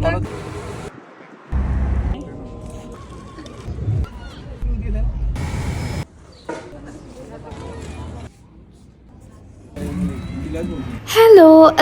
Hello,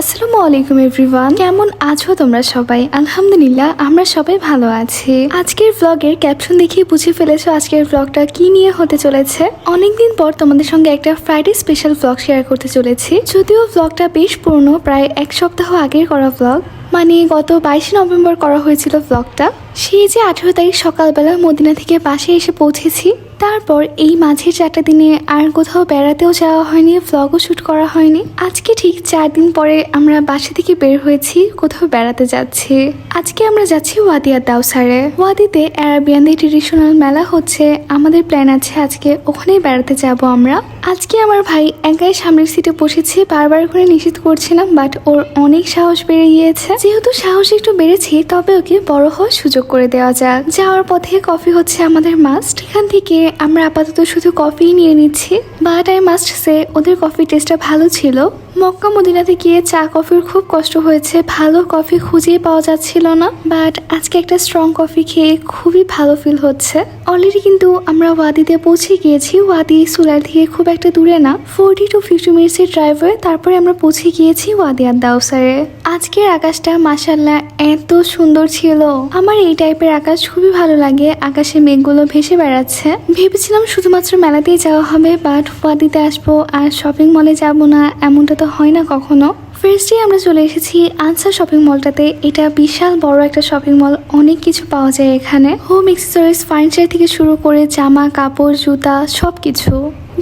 আসসালামু আলাইকুম everyone. কেমন আছো তোমরা সবাই? আলহামদুলিল্লাহ, আমরা সবাই ভালো আছি। আজকের ব্লগের ক্যাপশন দেখে বুঝে ফেলেছো আজকের ব্লগটা কি নিয়ে হতে চলেছে? অনেকদিন পর তোমাদের সঙ্গে একটা ফ্রাইডে স্পেশাল ব্লগ শেয়ার করতে চলেছি। যদিও ব্লগটা বেশ পুরনো, প্রায় এক সপ্তাহ আগের করা ব্লগ মানে গত বাইশে নভেম্বর করা হয়েছিল ব্লগটা সেই যে আঠেরো তারিখ সকালবেলা মদিনা থেকে বাসে এসে পৌঁছেছি, তারপর এই মাঝের চারটা দিনে আর কোথাও বেড়াতেও যাওয়া হয়নি ভ্লগও শ্যুট করা হয়নি। আজকে ঠিক চার দিন পরে আমরা বাসা থেকে বের হয়েছি, কোথাও বেড়াতে যাচ্ছি। আজকে আমরা যাচ্ছি ওয়াদিয়া দাউসারে। ওয়াদিতে অ্যারাবিয়ানদের ট্রেডিশনাল মেলা হচ্ছে, আমাদের প্ল্যান আছে আজকে ওখানেই বেড়াতে যাব আমরা। আজকে আমার ভাই একাই সামনের সিটে বসেছে, বারবার করে নিষেধ করছিলাম বাট ওর অনেক সাহস বেড়ে গিয়েছে। যেহেতু সাহস একটু বেড়েছে, তবে ওকে বড় হওয়ার সুযোগ করে দেওয়া যাক। যাওয়ার পথে কফি হচ্ছে আমাদের মাস্ট এখান থেকে আমরা আপাতত শুধু কফি নিয়ে নিচ্ছি। বাট আই মাস্ট সে ওদের কফি টেস্টটা ভালো ছিল। মক্কা মদিনাতে গিয়ে চা কফির খুব কষ্ট হয়েছে। ভালো কফি খুঁজেই পাওয়া যাচ্ছিল না বাট আজকে একটা স্ট্রং কফি খেয়ে খুবই ভালো ফিল হচ্ছে। অলরেডি কিন্তু আমরা ওয়াদিতে পৌঁছে গিয়েছি। ওয়াদি সুলার থেকে খুব একটা দূরে না। ফোরটি টু ফিফটি মিনিটসের ড্রাইভে তারপরে আমরা পৌঁছে গিয়েছি ওয়াদিয়ার দাউসারে। আজকের আকাশটা মাসাল্লাহ এত সুন্দর ছিল। আমার এই টাইপের আকাশ খুবই ভালো লাগে। আকাশে মেঘগুলো ভেসে বেড়াচ্ছে। ভেবেছিলাম শুধুমাত্র মেলাতেই যাওয়া হবে বাট ওয়াদিতে আসব আর শপিং মলে যাব না, এমনটা তো হয় না কখনো? ফার্স্টে আমরা চলে এসেছি আনসার শপিং মলটাতে এটা বিশাল বড় একটা শপিং মল অনেক কিছু পাওয়া যায় এখানে। হোম এক্সেসরিজ ফার্নিচার থেকে শুরু করে জামা, কাপড়, জুতা সব কিছু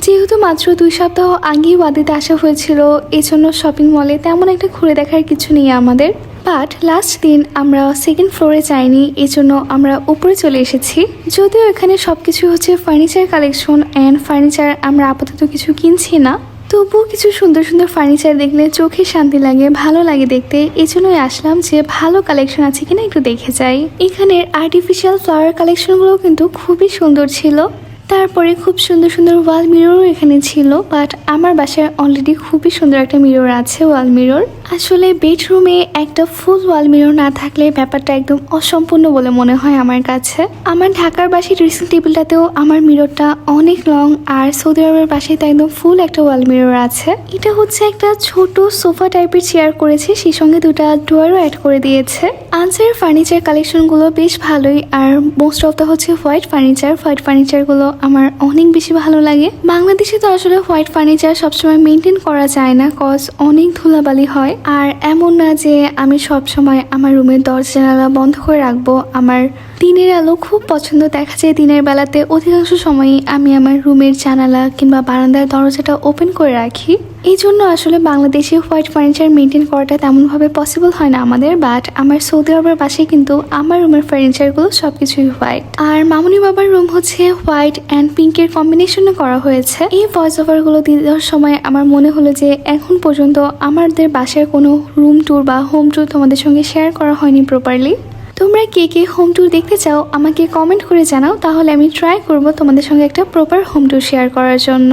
যেহেতু মাত্র দুই সপ্তাহ আগেই ওয়াদিতে আসা হয়েছিল, এজন্য শপিং মলে তেমন একটা ঘুরে দেখার কিছু নেই আমাদের। বাট লাস্ট দিন আমরা সেকেন্ড ফ্লোরে যাইনি এই জন্য আমরা উপরে চলে এসেছি। যদিও এখানে সব কিছু হচ্ছে ফার্নিচার কালেকশন অ্যান্ড ফার্নিচার আমরা আপাতত কিছু কিনছি না। তবুও কিছু সুন্দর সুন্দর ফার্নিচার দেখলে চোখে শান্তি লাগে, ভালো লাগে দেখতে। এই জন্যই আসলাম যে ভালো কালেকশন আছে কিনা একটু দেখে যাই। এখানের আর্টিফিশিয়াল ফ্লাওয়ার কালেকশনগুলো কিন্তু খুবই সুন্দর ছিল। তারপরে খুব সুন্দর সুন্দর ওয়াল মিররও এখানে ছিল বাট আমার বাসায় অলরেডি খুবই সুন্দর একটা মিরর আছে ওয়াল মিরর আসলে বেডরুমে একটা ফুল ওয়াল মিরর না থাকলে ব্যাপারটা একদম অসম্পূর্ণ বলে মনে হয় আমার কাছে। আমার ঢাকার বাসির ড্রেসিং টেবিলটাতেও আমার মিররটা অনেক লং আর সৌদি আরবের বাসায় তো একদম ফুল একটা ওয়াল মিরর আছে। এটা হচ্ছে একটা ছোট সোফা টাইপের চেয়ার করেছে, সেই সঙ্গে দুটা ডোয়ারও অ্যাড করে দিয়েছে। আনসার ফার্নিচার কালেকশনগুলো বেশ ভালোই আর মোস্ট অফ দ্য হচ্ছে হোয়াইট ফার্নিচার হোয়াইট ফার্নিচারগুলো আমার অনেক বেশি ভালো লাগে। বাংলাদেশে তো আসলে হোয়াইট ফার্নিচার সবসময় মেনটেন করা যায় না কজ অনেক ধুলাবালি হয়। আর এমন না যে আমি সব সময় আমার রুমের দরজা জানালা বন্ধ করে রাখব। আমার দিনের আলো খুব পছন্দ। দেখা যায় দিনের বেলাতে অধিকাংশ সময়ই আমি আমার রুমের জানালা কিংবা বারান্দার দরজাটা ওপেন করে রাখি। এই জন্য আসলে বাংলাদেশে হোয়াইট ফার্নিচার মেনটেন করাটা তেমনভাবে পসিবল হয় না আমাদের, বাট আমার সৌদি আরবের বাসায় কিন্তু আমার রুমের ফার্নিচারগুলো সব কিছুই হোয়াইট। আর মামুনি বাবার রুম হচ্ছে হোয়াইট অ্যান্ড পিঙ্কের কম্বিনেশনে করা হয়েছে। এই ভয়েস ওভারগুলো দেওয়ার সময় আমার মনে হলো যে এখন পর্যন্ত আমাদের বাসার কোনো রুম ট্যুর বা হোম ট্যুর তোমাদের সঙ্গে শেয়ার করা হয়নি প্রপারলি তোমরা কে কে হোম ট্যুর দেখতে চাও, আমাকে কমেন্ট করে জানাও, তাহলে আমি ট্রাই করব তোমাদের সঙ্গে একটা প্রপার হোম ট্যুর শেয়ার করার জন্য।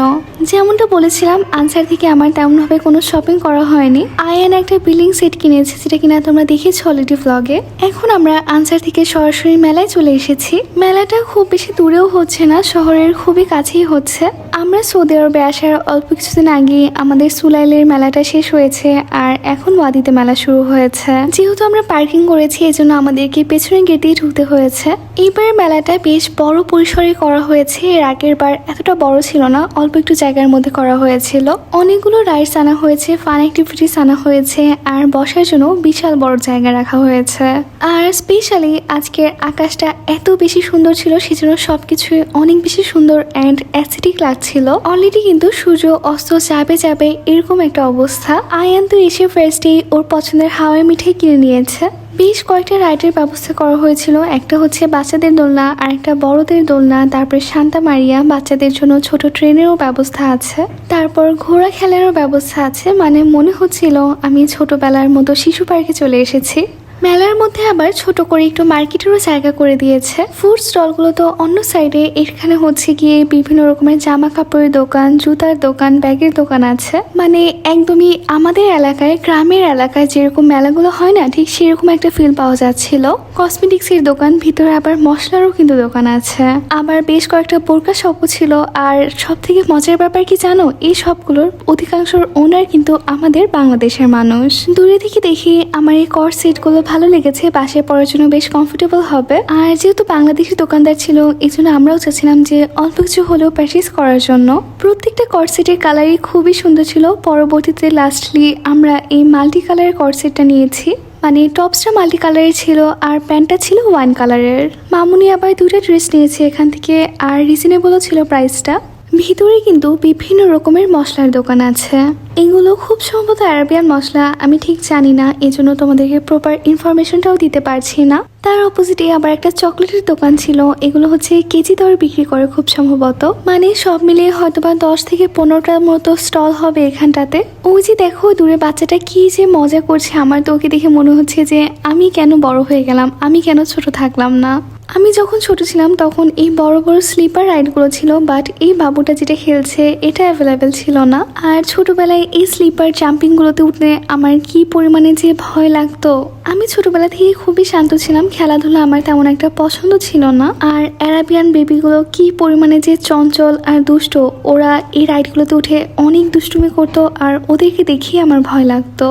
যেমনটা বলেছিলাম আনসার থেকে আমার তেমনভাবে কোনো শপিং করা হয়নি। আয়ান একটা বিল্ডিং সেট কিনেছে, যেটা কিনা তোমরা দেখেছ অলরেডি ভ্লগে এখন আমরা আনসার থেকে সরাসরি মেলায় চলে এসেছি। মেলাটা খুব বেশি দূরেও হচ্ছে না, শহরের খুবই কাছেই হচ্ছে। আমরা সৌদি আরবে আসার অল্প কিছুদিন আগে আমাদের সুলাইলের মেলাটা শেষ হয়েছে আর এখন ওয়াদিতে মেলা শুরু হয়েছে। যেহেতু আমরা পার্কিং করেছি এই জন্য আমাদেরকে পেছনে গেটেই ঢুকতে হয়েছে। এইবার মেলাটা বেশ বড় পরিসরে করা হয়েছে। এর আগের বার এতটা বড় ছিল না, অল্প একটু জায়গার মধ্যে করা হয়েছিল। অনেকগুলো রাইডস আনা হয়েছে, ফান অ্যাক্টিভিটিস আনা হয়েছে, আর বসার জন্য বিশাল বড় জায়গা রাখা হয়েছে। আর স্পেশালি আজকের আকাশটা এত বেশি সুন্দর ছিল, সেজন্য সবকিছুই অনেক বেশি সুন্দর অ্যান্ড অ্যাসিটিক লাগছিল অলরেডি কিন্তু সূর্য অস্ত যাবে যাবে এরকম একটা অবস্থা। আয়ান তো এসে ফার্স্টেই ওর পছন্দের হাওয়াই মিঠাই কিনে নিয়েছে। বেশ কয়েকটা রাইডের ব্যবস্থা করা হয়েছিল। একটা হচ্ছে বাচ্চাদের দোলনা আর একটা বড়দের দোলনা, তারপরে শান্তা মারিয়া, বাচ্চাদের জন্য ছোট ট্রেনেরও ব্যবস্থা আছে। তারপর ঘোড়া খেলারও ব্যবস্থা আছে। মানে মনে হচ্ছিল আমি ছোটবেলার মতো শিশু পার্কে চলে এসেছি। মেলার মধ্যে আবার ছোট করে একটু মার্কেটেরও জায়গা করে দিয়েছে। ফুড স্টলগুলো তো অন্য সাইডে, এখানে হচ্ছে গিয়ে বিভিন্ন রকমের জামা কাপড়ের দোকান, জুতার দোকান, ব্যাগের দোকান আছে। মানে একদমই আমাদের এলাকায়, গ্রামের এলাকায় যেরকম মেলাগুলো হয় না, ঠিক সেরকম একটা ফিল পাওয়া যাচ্ছিল। কসমেটিক্সের দোকান, ভিতরে আবার মশলারও কিন্তু দোকান আছে। আবার বেশ কয়েকটা বোরকা শপও ছিল। আর সব থেকে মজার ব্যাপার কি জানো? এই সবগুলোর অধিকাংশর ওনার কিন্তু আমাদের বাংলাদেশের মানুষ। দূরে থেকে দেখি আমার এই কর সেটগুলো ভালো লেগেছে বাসে পড়ার জন্য বেশ কমফোর্টেবল হবে। আর যেহেতু বাংলাদেশি দোকানদার ছিল, এই জন্য আমরাও চাচ্ছিলাম যে অল্প কিছু হলেও পারচেস করার জন্য। প্রত্যেকটা কর সেটের কালারই খুবই সুন্দর ছিল। পরবর্তীতে লাস্টলি আমরা এই মাল্টি কালারের কর সেটটা নিয়েছি। মানে টপসটা মাল্টি কালারের ছিল, আর প্যান্টটা ছিল ওয়ান কালারের মামুনি আবার দুটো ড্রেস নিয়েছে এখান থেকে, আর রিজনেবলও ছিল প্রাইসটা ভিতরে কিন্তু বিভিন্ন রকমের মশলার দোকান আছে। এগুলো খুব সম্ভবত আরবিয়ান মশলা, আমি ঠিক জানি না, এজন্য তোমাদেরকে প্রপার ইনফরমেশনটাও দিতে পারছি না। তার অপোজিটে আবার একটা চকলেটের দোকান ছিল, এগুলো হচ্ছে কেজি দরে বিক্রি করে খুব সম্ভবত। মানে সব মিলিয়ে হয়তো বা দশ থেকে পনেরোটার মতো স্টল হবে এখানটাতে। ওই যে দেখো, দূরে বাচ্চাটা কি যে মজা করছে, আমার তো ওকে দেখে মনে হচ্ছে যে আমি কেন বড় হয়ে গেলাম, আমি কেন ছোট থাকলাম না। আমি যখন ছোট ছিলাম তখন এই বড় বড় স্লিপার রাইডগুলো ছিল বাট এই বাবুটা যেটা খেলছে এটা অ্যাভেলেবেল ছিল না। আর ছোটবেলায় এই স্লিপার জাম্পিংগুলোতে উঠলে আমার কি পরিমাণে যে ভয় লাগতো। আমি ছোটবেলা থেকে খুবই শান্ত ছিলাম, খেলাধুলা আমার তেমন একটা পছন্দ ছিল না। আর অ্যারাবিয়ান বেবিগুলো কি পরিমাণে যে চঞ্চল আর দুষ্ট, ওরা এই রাইডগুলোতে উঠে অনেক দুষ্টুমি করতো আর ওদেরকে দেখেই আমার ভয় লাগতো।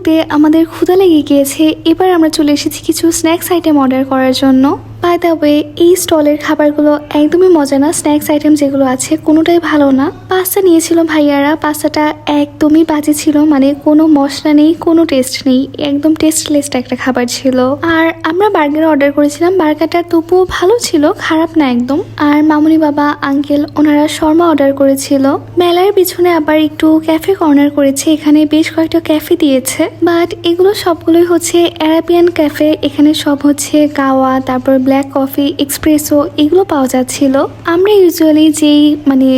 ঘুরতে আমাদের ক্ষুধা লেগে গিয়েছে। এবার আমরা চলে এসেছি কিছু স্ন্যাক্স আইটেম অর্ডার করার জন্য। বাই দ্য ওয়ে এই স্টলের খাবারগুলো একদমই মজা না। স্ন্যাক্স আইটেম যেগুলো আছে, কোনোটাই ভালো না। পাস্তা নিয়েছিল ভাইয়ারা। পাস্তাটা একদমই বাজে ছিল মানে কোনো মশলা নেই, কোনো টেস্ট নেই। একদম টেস্টলেস একটা খাবার ছিল। আর আমরা বার্গার অর্ডার করেছিলাম। বার্গারটা তবুও ভালো ছিল, খারাপ না একদম। আর মামুনি বাবা আঙ্কেল ওনারা শর্মা অর্ডার করেছিল। মেলার পিছনে আবার একটু ক্যাফে কর্নার করেছে। এখানে বেশ কয়েকটা ক্যাফে দিয়েছে। বাট এগুলো সবগুলোই হচ্ছে অ্যারাবিয়ান ক্যাফে এখানে সব হচ্ছে গাওয়া, তারপর ব্ল্যাক কফি এক্সপ্রেসো এগুলো পাওয়া যাচ্ছিল। আমরা ইউজুয়ালি যেই মানে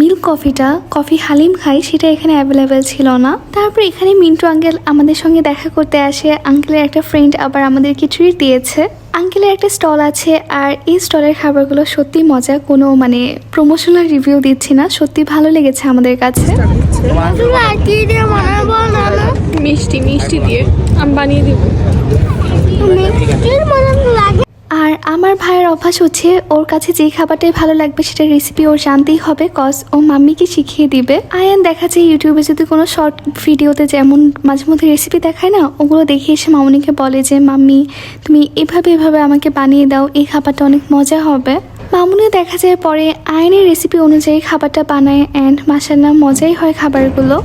মিল্ক কফিটা কফি হালিম খাই সেটা এখানে অ্যাভেলেবেল ছিল না। তারপর এখানে মিন্টু আঙ্কেল আমাদের সঙ্গে দেখা করতে আসে। আঙ্কেলের একটা ফ্রেন্ড আবার আমাদেরকে ট্রিট দিয়েছে। আঙ্কেলের একটা স্টল আছে আর এই স্টলের খাবারগুলো সত্যি মজা কোনো মানে প্রমোশনাল রিভিউ দিচ্ছি না। সত্যি ভালো লেগেছে আমাদের কাছে। মিষ্টি মিষ্টি দিয়ে আমি বানিয়ে দিব। আর আমার ভাইয়ের অভ্যাস হচ্ছে ওর কাছে যেই খাবারটাই ভালো লাগবে সেটা রেসিপি ওর জানতেই হবে কজ ও মাম্মিকে শিখিয়ে দিবে। আয়ান দেখা যায় ইউটিউবে যদি কোনো শর্ট ভিডিওতে যেমন মাঝে মধ্যে রেসিপি দেখায় না, ওগুলো দেখে এসে মামুনিকে বলে যে, মাম্মি, তুমি এভাবে এভাবে আমাকে বানিয়ে দাও, এই খাবারটা অনেক মজা হবে। মামুনি দেখা যায় পরে আয়নের রেসিপি অনুযায়ী খাবারটা বানায় অ্যান্ড মাসাল্লাহ মজাই হয় খাবারগুলো।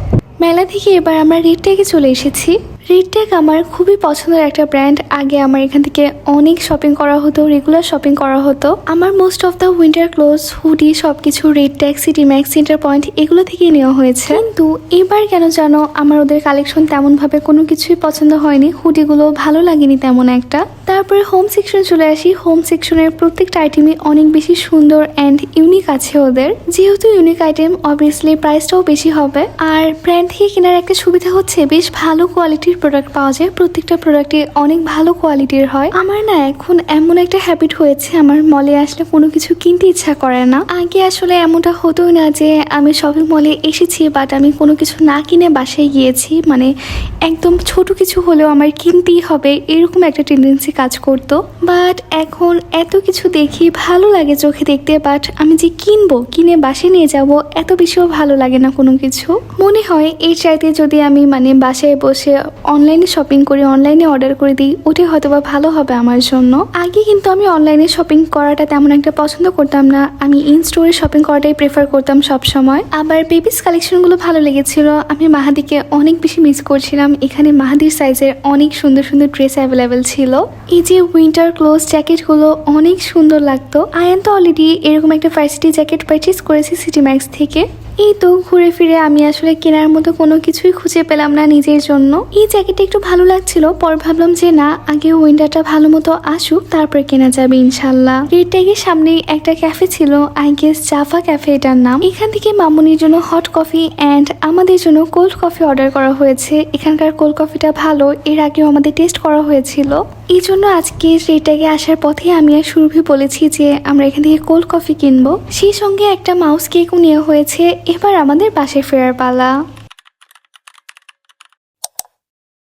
মেলা থেকে এবার আমরা ট্যাগে চলে এসেছি। ট্যাগ আমার খুবই পছন্দের একটা ব্র্যান্ড আগে আমার এখান থেকে অনেক শপিং করা হতো রেগুলার শপিং করা হতো। আমার most of the winter clothes hoodie সব কিছু Red Tag City Max Centre Point এগুলো থেকে নেওয়া হয়েছে। কিন্তু এবার কেন জানো, আমার ওদের কালেকশন তেমনভাবে কোনো কিছুই পছন্দ হয়নি। হুডিগুলো ভালো লাগেনি তেমন একটা। তারপরে হোম সেকশন চলে আসি। হোম সেকশনের প্রত্যেকটা আইটেমই অনেক বেশি সুন্দর অ্যান্ড ইউনিক আছে ওদের। যেহেতু ইউনিক আইটেম অবভিয়াসলি প্রাইসটাও বেশি হবে। আর ব্র্যান্ড থেকে কেনার একটা সুবিধা হচ্ছে, বেশ ভালো কোয়ালিটির প্রোডাক্ট পাওয়া যায়। প্রত্যেকটা প্রোডাক্টে অনেক ভালো কোয়ালিটির হয়। আমার না এখন এমন একটা হ্যাবিট হয়েছে, আমার মলে আসলে কোনো কিছু কিনতে ইচ্ছা করে না। আগে আসলে এমনটা হতো না যে আমি শপিং মলে এসেছি বাট আমি কোনো কিছু না কিনে বাসায় গিয়েছি। মানে একদম ছোট কিছু হলেও আমার কিনতেই হবে, এরকম একটা টেন্ডেন্সি কাজ করতো বাট এখন এত কিছু দেখি ভালো লাগে চোখে দেখতে বাট আমি যে কিনবো, কিনে বাসে নিয়ে যাব, এত বেশিও ভালো লাগে না কোনো কিছু। মনে হয় এই চাইতে যদি আমি মানে বাসায় বসে অনলাইনে শপিং করি অনলাইনে অর্ডার করে দিই ওটাই হয়তো বা ভালো হবে আমার জন্য। আগে কিন্তু আমি অনলাইনে শপিং করাটা তেমন একটা পছন্দ করতাম না। আমি ইন স্টোরে শপিং করাটাই প্রেফার করতাম সব সময় আবার বেবিস কালেকশনগুলো ভালো লেগেছিল। আমি মাহাদিকে অনেক বেশি মিস করছিলাম। এখানে মাহাদির সাইজের অনেক সুন্দর সুন্দর ড্রেস অ্যাভেলেবেল ছিল। এই যে উইন্টার ক্লোজ জ্যাকেটগুলো অনেক সুন্দর লাগতো। আয়ান তো অলরেডি এরকম একটা ফার্সিটি জ্যাকেট পারচেস করেছি সিটি ম্যাক্স থেকে। এই তো ঘুরে ফিরে আমি আসলে কেনার মতো কোনো কিছুই খুঁজে পেলাম না নিজের জন্য। এই জ্যাকেটটা একটু ভালো লাগছিল, পর ভাবলাম যে না, আগে উইন্ডারটা ভালো মতো আসুক, তারপর কেনা যাবে ইনশাল্লাহ। রেড ট্যাগের সামনেই একটা ক্যাফে ছিল, আই গেস জাফা ক্যাফে এটার নাম। এখান থেকে মামুনির জন্য হট কফি অ্যান্ড আমাদের জন্য কোল্ড কফি অর্ডার করা হয়েছে। এখানকার কোল্ড কফিটা ভালো, এর আগেও আমাদের টেস্ট করা হয়েছিল। এই জন্য আজকে রেটাগে আসার পথে আমি আর সুরভি বলেছি যে, আমরা এখান থেকে কোল্ড কফি কিনবো। সেই সঙ্গে একটা মাউস কেকও নেওয়া হয়েছে এবার আমাদের পাশে ফেরার পালা।